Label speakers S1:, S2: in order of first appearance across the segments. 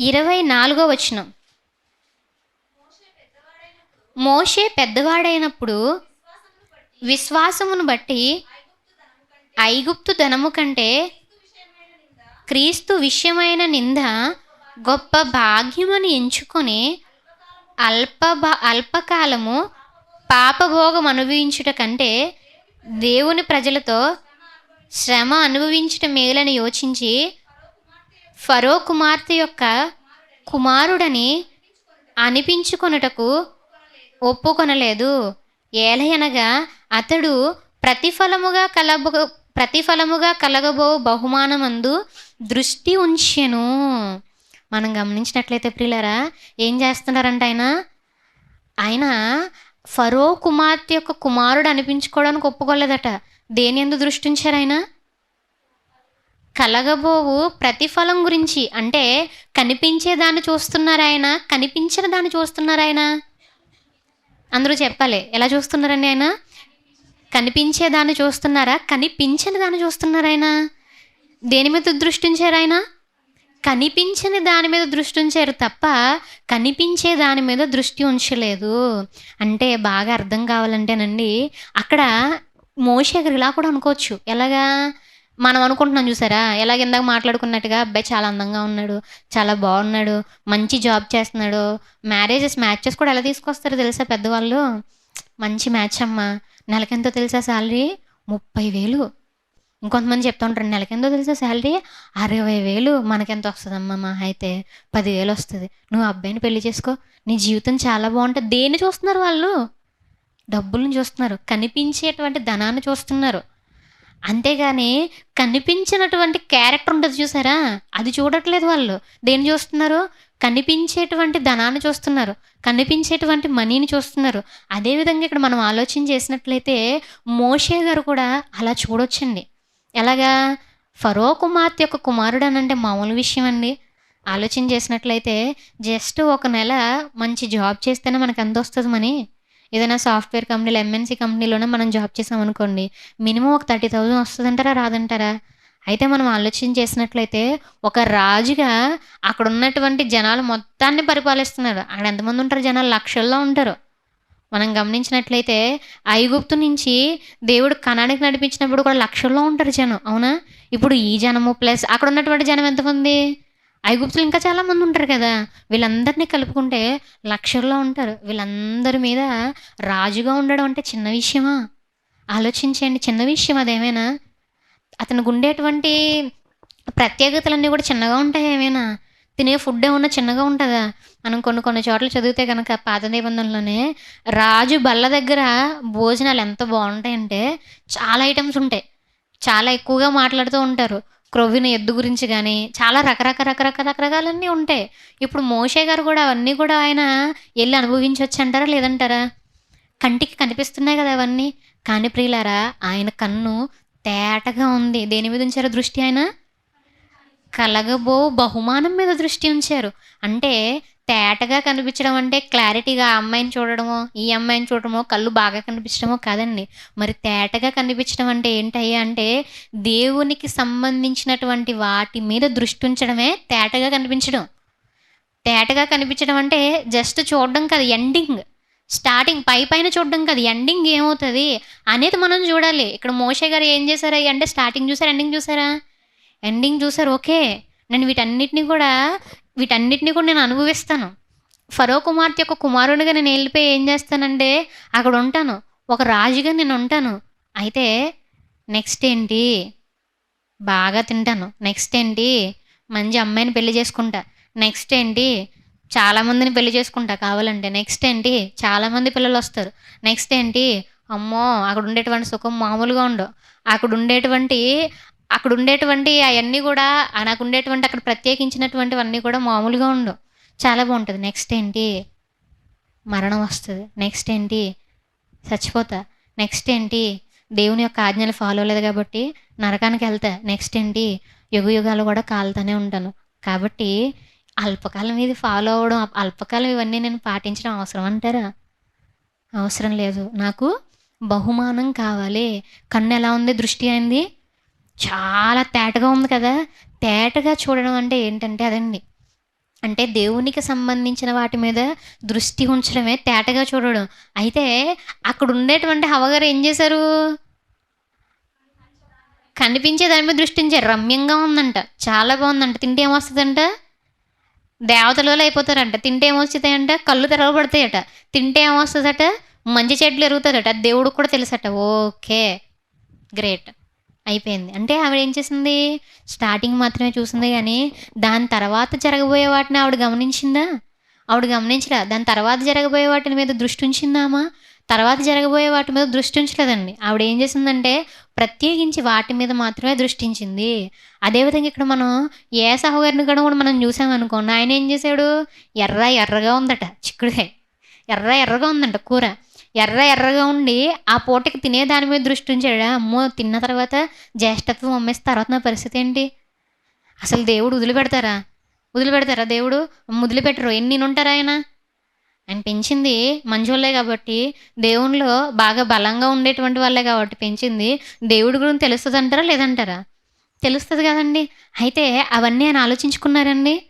S1: ఇరవై నాలుగో వచనం. మోషే పెద్దవాడైనప్పుడు విశ్వాసమును బట్టి ఐగుప్తు ధనము కంటే క్రీస్తు విషయమైన నింద గొప్ప భాగ్యమని ఎంచుకొని అల్ప అల్పకాలము పాపభోగం అనుభవించుట కంటే దేవుని ప్రజలతో శ్రమ అనుభవించుట మేలని యోచించి ఫరో కుమార్తె యొక్క కుమారుడని అనిపించుకొనుటకు ఒప్పుకొనలేదు. ఏలయనగా అతడు ప్రతిఫలముగా కలబ ప్రతిఫలముగా కలగబో బహుమానమందు దృష్టి ఉంచెను. మనం గమనించినట్లయితే ప్రియులరా ఏం చేస్తున్నారంట ఆయన? ఆయన ఫరో కుమార్తె యొక్క కుమారుడు అనిపించుకోవడానికి ఒప్పుకోలేదట. దేని ఎందు దృష్టించారు ఆయన? కలగబోవు ప్రతిఫలం గురించి. అంటే కనిపించే దాన్ని చూస్తున్నారు ఆయన కనిపించిన దాన్ని చూస్తున్నారు ఆయన. అందరూ చెప్పాలి ఎలా చూస్తున్నారండి ఆయన? కనిపించే దాన్ని చూస్తున్నారా? కనిపించని దాన్ని చూస్తున్నారు ఆయన. దేని మీద దృష్టి ఉంచారు ఆయన? కనిపించని దాని మీద దృష్టి ఉంచారు తప్ప కనిపించే దాని మీద దృష్టి ఉంచలేదు. అంటే బాగా అర్థం కావాలంటేనండి అక్కడ మోషే గారు ఇలా కూడా అనుకోవచ్చు. ఎలాగా? మనం అనుకుంటున్నాం చూసారా? ఎలాగ ఇందాక మాట్లాడుకున్నట్టుగా అబ్బాయి చాలా అందంగా ఉన్నాడు చాలా బాగున్నాడు మంచి జాబ్ చేస్తున్నాడు మ్యారేజెస్ మ్యాచెస్ కూడా ఎలా తీసుకొస్తారో తెలుసా పెద్దవాళ్ళు? మంచి మ్యాచ్ అమ్మా. నెలకెంతో తెలుసా శాలరీ? ముప్పై వేలు. ఇంకొంతమంది చెప్తా ఉంటారు నెలకెంతో తెలుసా శాలరీ? అరవై వేలు. మనకెంత వస్తుందమ్మా మా అయితే? పదివేలు వస్తుంది. నువ్వు అబ్బాయిని పెళ్ళి చేసుకో. నీ జీవితం చాలా బాగుంటుంది. దేన్ని చూస్తున్నారు వాళ్ళు? డబ్బులను చూస్తున్నారు. కనిపించేటువంటి ధనాన్ని చూస్తున్నారు. అంతేగాని కనిపించినటువంటి క్యారెక్టర్ ఉంటుంది చూసారా? అది చూడట్లేదు వాళ్ళు. దేన్ని చూస్తున్నారు? కనిపించేటువంటి ధనాన్ని చూస్తున్నారు. కనిపించేటువంటి మనీని చూస్తున్నారు. అదేవిధంగా ఇక్కడ మనం ఆలోచన చేసినట్లయితే మోషే గారు కూడా అలా చూడొచ్చండి. ఎలాగా? ఫరో కుమార్తె యొక్క కుమారుడు అని అంటే మామూలు విషయం అండి. ఆలోచన చేసినట్లయితే జస్ట్ ఒక నెల మంచి జాబ్ చేస్తేనే మనకు ఎంత వస్తుంది మనీ. ఏదైనా సాఫ్ట్వేర్ కంపెనీలో ఎంఎన్సీ కంపెనీలోనే మనం జాబ్ చేసాం అనుకోండి మినిమం ఒక థర్టీ థౌజండ్ వస్తుందంటారా రాదంటారా? అయితే మనం ఆలోచన చేసినట్లయితే ఒక రాజుగా అక్కడ ఉన్నటువంటి జనాలు మొత్తాన్ని పరిపాలిస్తున్నారు. అక్కడ ఎంతమంది ఉంటారు జనాలు? లక్షల్లో ఉంటారు. మనం గమనించినట్లయితే ఐగుప్తు నుంచి దేవుడు కణానికి నడిపించినప్పుడు కూడా లక్షల్లో ఉంటారు జనం అవునా? ఇప్పుడు ఈ జనము ప్లస్ అక్కడ ఉన్నటువంటి జనం ఎంతమంది? ఐగుప్తులు ఇంకా చాలామంది ఉంటారు కదా. వీళ్ళందరినీ కలుపుకుంటే లక్షల్లో ఉంటారు. వీళ్ళందరి మీద రాజుగా ఉండడం అంటే చిన్న విషయమా? ఆలోచించండి చిన్న విషయం అదేమైనా? అతనికి ఉండేటువంటి ప్రత్యేకతలన్నీ కూడా చిన్నగా ఉంటాయి ఏమైనా? తినే ఫుడ్ ఏమన్నా చిన్నగా ఉంటుందా? మనం కొన్ని కొన్ని చోట్ల చదివితే కనుక పాత నిబంధనలోనే రాజు బల్ల దగ్గర భోజనాలు ఎంత బాగుంటాయంటే చాలా ఐటమ్స్ ఉంటాయి. చాలా ఎక్కువగా మాట్లాడుతూ ఉంటారు. క్రొవ్విన ఎద్దు గురించి కానీ చాలా రకరకాల రకరకాల రకరకాలన్నీ ఉంటాయి. ఇప్పుడు మోషే గారు కూడా అవన్నీ కూడా ఆయన వెళ్ళి అనుభవించవచ్చు అంటారా లేదంటారా? కంటికి కనిపిస్తున్నాయి కదా అవన్నీ. కానీ ప్రియులారా ఆయన కన్ను తేటగా ఉంది. దేని మీద ఉంచారు దృష్టి ఆయన? కలగబో బహుమానం మీద దృష్టి ఉంచారు. అంటే తేటగా కనిపించడం అంటే క్లారిటీగా ఆ అమ్మాయిని చూడడమో ఈ అమ్మాయిని చూడడమో కళ్ళు బాగా కనిపించడమో కాదండి. మరి తేటగా కనిపించడం అంటే ఏంటయ్యా అంటే దేవునికి సంబంధించినటువంటి వాటి మీద దృష్టి ఉంచడమే తేటగా కనిపించడం. తేటగా కనిపించడం అంటే జస్ట్ చూడడం కాదు ఎండింగ్. స్టార్టింగ్ పై పైన చూడడం కాదు ఎండింగ్ ఏమవుతుంది అనేది మనం చూడాలి. ఇక్కడ మోషే గారు ఏం చేశారా అంటే స్టార్టింగ్ చూసారా ఎండింగ్ చూసారా? ఎండింగ్ చూసారు ఓకే. నేను వీటన్నిటిని కూడా వీటన్నిటిని కూడా నేను అనుభవిస్తాను. ఫరో కుమార్తె యొక్క కుమారునిగా నేను వెళ్ళిపోయి ఏం చేస్తానంటే అక్కడ ఉంటాను. ఒక రాజుగా నేను ఉంటాను. అయితే నెక్స్ట్ ఏంటి? బాగా తింటాను. నెక్స్ట్ ఏంటి? మంచి అమ్మాయిని పెళ్ళి చేసుకుంటా. నెక్స్ట్ ఏంటి? చాలామందిని పెళ్ళి చేసుకుంటా కావాలంటే. నెక్స్ట్ ఏంటి? చాలామంది పిల్లలు వస్తారు. నెక్స్ట్ ఏంటి? అమ్మో అక్కడ ఉండేటువంటి సుఖం మామూలుగా ఉండవు. అక్కడ ఉండేటువంటి అక్కడ ఉండేటువంటి అవన్నీ కూడా నాకు ఉండేటువంటి అక్కడ ప్రత్యేకించినటువంటివన్నీ కూడా మామూలుగా ఉండవు. చాలా బాగుంటుంది. నెక్స్ట్ ఏంటి? మరణం వస్తుంది. నెక్స్ట్ ఏంటి? చచ్చిపోతా. నెక్స్ట్ ఏంటి? దేవుని యొక్క ఆజ్ఞలు ఫాలో లేదు కాబట్టి నరకానికి వెళ్తా. నెక్స్ట్ ఏంటి? యుగ యుగాలు కూడా కాలుతూనే ఉంటాను. కాబట్టి అల్పకాలం ఇది ఫాలో అవ్వడం అల్పకాలం ఇవన్నీ నేను పాటించడం అవసరం అంటారా? అవసరం లేదు. నాకు బహుమానం కావాలి. కన్ను ఎలా ఉంది? దృష్టి అయింది చాలా తేటగా ఉంది కదా. తేటగా చూడడం అంటే ఏంటంటే అదండి. అంటే దేవునికి సంబంధించిన వాటి మీద దృష్టి ఉంచడమే తేటగా చూడడం. అయితే అక్కడ ఉండేటువంటి హవగారు ఏం చేశారు? కనిపించే దాని మీద దృష్టించారు రమ్యంగా ఉందంట. చాలా బాగుందంట. తింటే ఏమొస్తుందంట? దేవతలలో అయిపోతారంట. తింటే ఏమొచ్చుతాయంట? కళ్ళు తెరవబడతాయట. తింటే ఏమొస్తుందట? మంచి చెట్లు ఎరుగుతారట. దేవుడికి కూడా తెలుసట. ఓకే. గ్రేట్. అయిపోయింది. అంటే ఆవిడ ఏం చేసింది? స్టార్టింగ్ మాత్రమే చూసింది కానీ దాని తర్వాత జరగబోయే వాటిని ఆవిడ గమనించిందా? ఆవిడ గమనించలే. దాని తర్వాత జరగబోయే వాటి మీద దృష్టి ఉంచిందామా తర్వాత జరగబోయే వాటి మీద దృష్టి ఉంచలేదండి. ఆవిడ ఏం చేసిందంటే ప్రత్యేకించి వాటి మీద మాత్రమే దృష్టించింది అదేవిధంగా ఇక్కడ మనం ఏ సహోదరుని కూడా కూడా మనం చూసామనుకోండి ఆయన ఏం చేశాడు? ఎర్ర ఎర్రగా ఉందట చిక్కుడుకాయ. ఎర్ర ఎర్రగా ఉందంట కూర. ఎర్ర ఎర్రగా ఉండి ఆ పూటకి తినే దాని మీద దృష్టి ఉంచాడు. అమ్మో తిన్న తర్వాత జ్యేష్ఠత్వం అమ్మేసి తర్వాత నా పరిస్థితి ఏంటి? అసలు దేవుడు వదిలిపెడతారా? వదిలిపెడతారా దేవుడు? వదిలిపెట్టరు. ఎన్ని ఉంటారు ఆయన? ఆయన పెంచింది మంచోళ్ళే కాబట్టి దేవునిలో బాగా బలంగా ఉండేటువంటి వాళ్ళే కాబట్టి పెంచింది. దేవుడి గురించి తెలుస్తుంది అంటారా లేదంటారా? తెలుస్తుంది కదండి. అయితే అవన్నీ ఆయన ఆలోచించుకున్నారండి?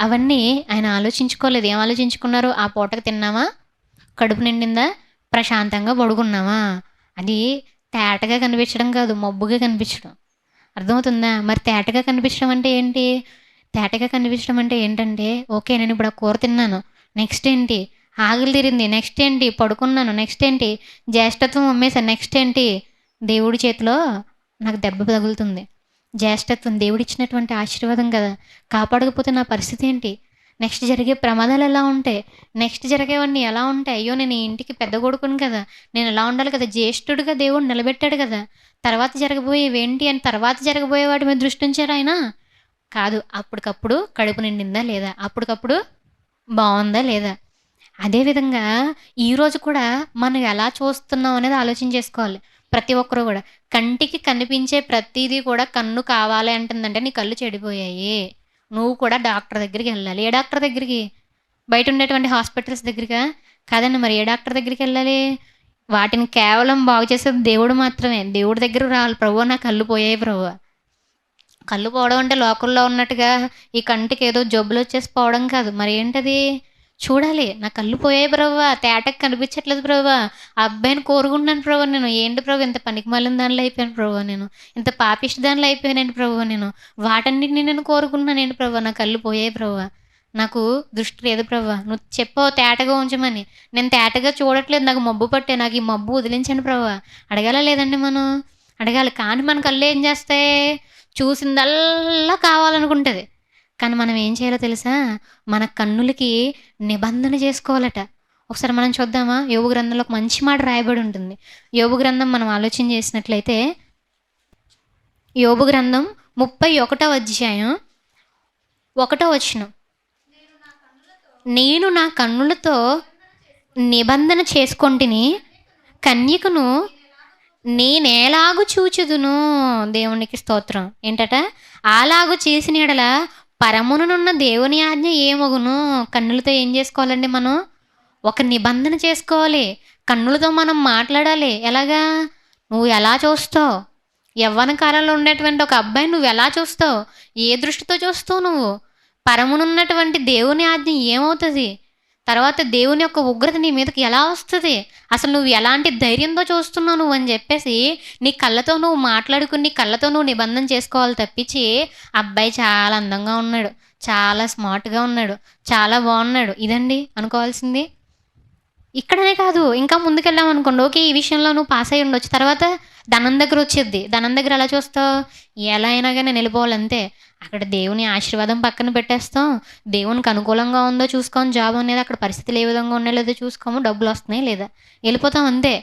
S1: అవన్నీ ఆయన ఆలోచించుకోలేదు. ఏం ఆలోచించుకున్నారు? ఆ పూటకు తిన్నామా కడుపు నిండిందా? ప్రశాంతంగా పడుకున్నామా? అది తేటగా కనిపించడం కాదు మబ్బుగా కనిపించడం. అర్థమవుతుందా? మరి తేటగా కనిపించడం అంటే ఏంటి? తేటగా కనిపించడం అంటే ఏంటంటే ఓకే నేను ఇప్పుడు ఆ కూర తిన్నాను. నెక్స్ట్ ఏంటి? ఆకలి తీరింది. నెక్స్ట్ ఏంటి? పడుకున్నాను. నెక్స్ట్ ఏంటి? జ్యేష్ఠత్వం అమ్మేశాను. నెక్స్ట్ ఏంటి? దేవుడి చేతిలో నాకు దెబ్బ తగులుతుంది. జ్యేష్ఠత్వం దేవుడిచ్చినటువంటి ఆశీర్వాదం కదా. కాపాడకపోతే నా పరిస్థితి ఏంటి? నెక్స్ట్ జరిగే ప్రమాదాలు ఎలా ఉంటాయి? నెక్స్ట్ జరిగేవన్నీ ఎలా ఉంటాయి? అయ్యో నేను ఈ ఇంటికి పెద్ద కొడుకుని కదా. నేను ఎలా ఉండాలి కదా? జ్యేష్ఠుడిగా దేవుడు నిలబెట్టాడు కదా. తర్వాత జరగబోయేవి ఏంటి అని తర్వాత జరగబోయే వాటి మీద దృష్టి ఉంచారు ఆయన? కాదు. అప్పటికప్పుడు కడుపు నిండిందా లేదా? అప్పటికప్పుడు బాగుందా లేదా? అదేవిధంగా ఈరోజు కూడా మనం ఎలా చూస్తున్నాం అనేది ఆలోచన చేసుకోవాలి. ప్రతి ఒక్కరు కూడా. కంటికి కనిపించే ప్రతిదీ కూడా కన్ను కావాలి అంటుందంటే నీ కళ్ళు చెడిపోయాయి. నువ్వు కూడా డాక్టర్ దగ్గరికి వెళ్ళాలి. ఏ డాక్టర్ దగ్గరికి? బయట ఉండేటువంటి హాస్పిటల్స్ దగ్గరికా? కాదండి మరి ఏ డాక్టర్ దగ్గరికి వెళ్ళాలి? వాటిని కేవలం బాగు చేసేది దేవుడు మాత్రమే. దేవుడి దగ్గర రావాలి. ప్రభు నా కళ్ళు పోయాయి ప్రభు కళ్ళు పోవడం అంటే లోకల్లో ఉన్నట్టుగా ఈ కంటికి ఏదో జబ్బులు వచ్చేసి పోవడం కాదు. మరి ఏంటది? చూడాలి. నా కళ్ళు పోయాయి బ్రవ్వా. తేటకు కనిపించట్లేదు ప్రభా ఆ అబ్బాయిని కోరుకుంటున్నాను ప్రభావ నేను. ఏంటి ప్రభు ఇంత పనికి మాలిన దానిలో అయిపోయాను ప్రభు నేను. ఇంత పాపిష్టి దానిలో అయిపోయానండి ప్రభు నేను? వాటన్నిటిని నేను కోరుకుంటున్నాను ఏంటి ప్రభు నా కళ్ళు పోయాయి ప్రభు నాకు దృష్టి లేదు ప్రభా నువ్వు చెప్పావు తేటగా ఉంచమని. నేను తేటగా చూడట్లేదు. నాకు మబ్బు పట్టే. నాకు ఈ మబ్బు వదిలించండి ప్రభా అడగాల లేదండి మనం? అడగాలి. కానీ మన కళ్ళు ఏం చేస్తాయి? చూసిందల్లా కావాలనుకుంటుంది. కానీ మనం ఏం చేయాలో తెలుసా? మన కన్నులకి నిబంధన చేసుకోవాలట. ఒకసారి మనం చూద్దామా? యోగు గ్రంథంలో ఒక మంచి మాట రాయబడి ఉంటుంది. యోగు గ్రంథం మనం ఆలోచన చేసినట్లయితే యోగు గ్రంథం ముప్పై ఒకటో అధ్యాయం ఒకటో వచనం. నేను నా కన్నులతో నిబంధన చేసుకొంటిని కన్యకను నేనేలాగు చూచుదును? దేవునికి స్తోత్రం. ఏంటట? అలాగు చేసిన ఎడల పరమునున్న దేవుని ఆజ్ఞ ఏమగును కన్నులతో ఏం చేసుకోవాలండి మనం? ఒక నిబంధన చేసుకోవాలి. కన్నులతో మనం మాట్లాడాలి. ఎలాగా? నువ్వు ఎలా చూస్తావు? యవ్వన కాలంలో ఉండేటువంటి ఒక అబ్బాయి నువ్వు ఎలా చూస్తావు? ఏ దృష్టితో చూస్తావు నువ్వు? పరమునున్నటువంటి దేవుని ఆజ్ఞ ఏమవుతుంది? తర్వాత దేవుని యొక్క ఉగ్రత నీ మీదకి ఎలా వస్తుంది? అసలు నువ్వు ఎలాంటి ధైర్యంతో చూస్తున్నావు నువ్వు అని చెప్పేసి నీ కళ్ళతో నువ్వు మాట్లాడుకుని నీ కళ్ళతో నువ్వు నిబంధన చేసుకోవాలి తప్పించి అబ్బాయి చాలా అందంగా ఉన్నాడు. చాలా స్మార్ట్గా ఉన్నాడు. చాలా బాగున్నాడు. ఇదండి అనుకోవాల్సింది. ఇక్కడనే కాదు ఇంకా ముందుకెళ్ళాం అనుకోండి. ఓకే ఈ విషయంలో నువ్వు పాస్ అయి ఉండొచ్చు. తర్వాత ధనం దగ్గర వచ్చేది ధనం దగ్గర ఎలా చూస్తావు? ఎలా అయినా కానీ నేను వెళ్ళిపోవాలి అంతే. అక్కడ దేవుని ఆశీర్వాదం పక్కన పెట్టేస్తాం. దేవునికి అనుకూలంగా ఉందో చూసుకోం. జాబ్ అనేది అక్కడ పరిస్థితులు ఏ విధంగా ఉన్నాయో లేదో చూసుకోము. డబ్బులు వస్తున్నాయి లేదా? వెళ్ళిపోతాం అంతే.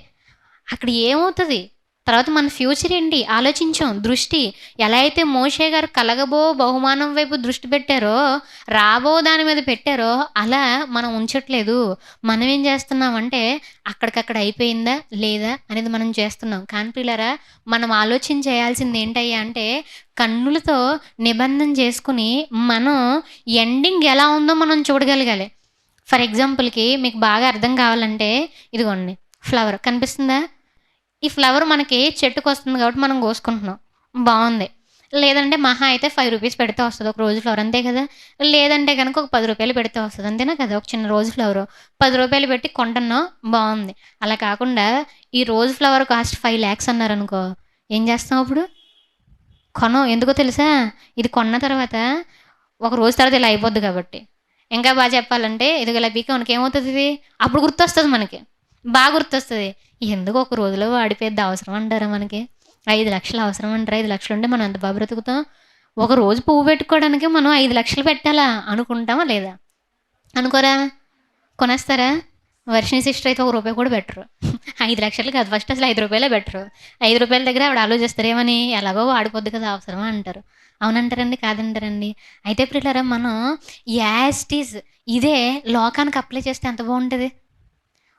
S1: అక్కడ ఏమవుతుంది? తర్వాత మన ఫ్యూచర్ ఏంటి? ఆలోచించాం. దృష్టి. ఎలా అయితే మోషే గారు కలగబో బహుమానం వైపు దృష్టి పెట్టారో రాబో దాని మీద పెట్టారో అలా మనం ఉంచట్లేదు. మనం ఏం చేస్తున్నామంటే అక్కడికక్కడ అయిపోయిందా లేదా అనేది మనం చేస్తున్నాం. కానీ పిల్లరా మనం ఆలోచన చేయాల్సింది ఏంటయ్యా అంటే కన్నులతో నిబంధన చేసుకుని మనం ఎండింగ్ ఎలా ఉందో మనం చూడగలగాలి. ఫర్ ఎగ్జాంపుల్కి మీకు బాగా అర్థం కావాలంటే ఇదిగోండి. ఫ్లవర్. కనిపిస్తుందా? ఈ ఫ్లవర్ మనకి చెట్టుకు వస్తుంది కాబట్టి మనం కోసుకుంటున్నాం. బాగుంది. లేదంటే మహా అయితే ఫైవ్ రూపీస్ పెడితే వస్తుంది ఒక రోజు ఫ్లవర్ అంతే కదా? లేదంటే కనుక ఒక పది రూపాయలు పెడితే వస్తుంది అంతేనా కదా? ఒక చిన్న రోజు ఫ్లవర్ పది రూపాయలు పెట్టి కొంటున్నాం బాగుంది. అలా కాకుండా ఈ రోజు ఫ్లవర్ కాస్ట్ ఫైవ్ ల్యాక్స్ అన్నారు అనుకో ఏం చేస్తాం అప్పుడు? కొనం ఎందుకో తెలుసా? ఇది కొన్న తర్వాత ఒక రోజు తర్వాత ఇలా అయిపోద్ది కాబట్టి. ఇంకా బాగా చెప్పాలంటే ఇది ఇలా బీకా మనకి ఏమవుతుంది ఇది? అప్పుడు గుర్తొస్తుంది మనకి. బాగా గుర్తొస్తుంది. ఎందుకు ఒక రోజులో వాడిపోయేది అవసరం అంటారా మనకి? ఐదు లక్షలు అవసరం అంటారా? ఐదు లక్షలు ఉంటే మనం ఎంత బాగా బ్రతుకుతాం? ఒక రోజు పువ్వు పెట్టుకోవడానికి మనం ఐదు లక్షలు పెట్టాలా? అనుకుంటామా లేదా? అనుకోరా? కొనేస్తారా? వర్షిణి సిస్టర్ అయితే ఒక రూపాయి కూడా బెటరు ఐదు లక్షలు కాదు ఫస్ట్ అసలు ఐదు రూపాయలే బెటరు ఐదు రూపాయల దగ్గర ఆవిడ ఆలోచిస్తారేమని ఎలాగో వాడిపోద్ది కదా అవసరమా అంటారు. అవునంటారండి కాదంటారండి. అయితే ప్రిల్లరా మనం యాస్టీస్ ఇదే లోకానికి అప్లై చేస్తే ఎంత బాగుంటుంది?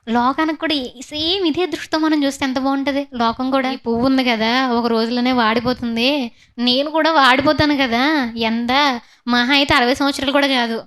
S1: లోకానికి కూడా సేమ్ ఇదే దృష్టితో మనం చూస్తే ఎంత బాగుంటుంది? లోకం కూడా. పువ్వు ఉంది కదా ఒక రోజులోనే వాడిపోతుంది. నేను కూడా వాడిపోతాను కదా ఎంత? మహా అయితే అరవై సంవత్సరాలు కూడా కాదు.